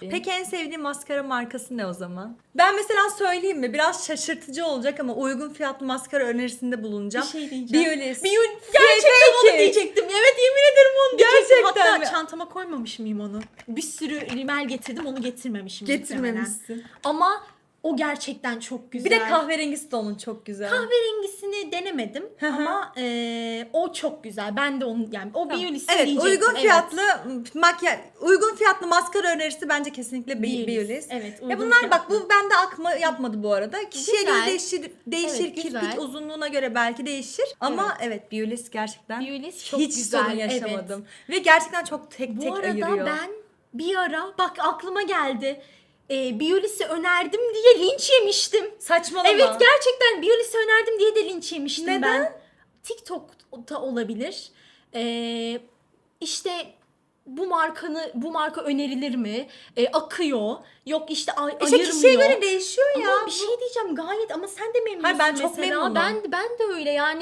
Peki en sevdiğin maskara markası ne o zaman? Ben mesela söyleyeyim mi? Biraz şaşırtıcı olacak ama uygun fiyatlı maskara önerisinde bulunacağım. Bir şey diyeceğim. Biolis. Bio gerçekten onu diyecektim. Evet yemin ederim onu diyecektim. Gerçekten Hatta mi? çantama koymamış mıyım onu? Bir sürü rimel getirdim onu getirmemişim. muhtemelen. Getirmemişsin. Ama o gerçekten çok güzel. Bir de kahverengisi de onun çok güzel. Kahverengisini denemedim ama e, o çok güzel. Ben de onu yani o Biolis'i Evet uygun fiyatlı makyaj uygun fiyatlı maskara önerisi bence kesinlikle Bi- Biolis. Biolis. Evet. Ya uygun bunlar bak fiyatlı. bu bende akma yapmadı bu arada. Kişiye Güzel. göre değişir değişir Evet, kirpik güzel. uzunluğuna göre belki değişir ama evet, Biolis gerçekten Biolis çok hiç güzel. sorun evet. yaşamadım. Ve gerçekten çok tek Bu tek arada ayırıyor. ben bir ara bak aklıma geldi. E, Biolis'i önerdim diye linç yemiştim. Saçmalama. Evet gerçekten Biolis'i önerdim diye de linç yemiştim Neden? ben. TikTok'ta olabilir. Ee, işte bu markanı bu marka önerilir mi? Ee, akıyor. Yok işte ay, İşte ayırmıyor. kişiye göre değişiyor ya. Ama bir şey diyeceğim gayet ama sen de memnunsun Hayır, ben çok mesela. memnunum. Ben ben de öyle yani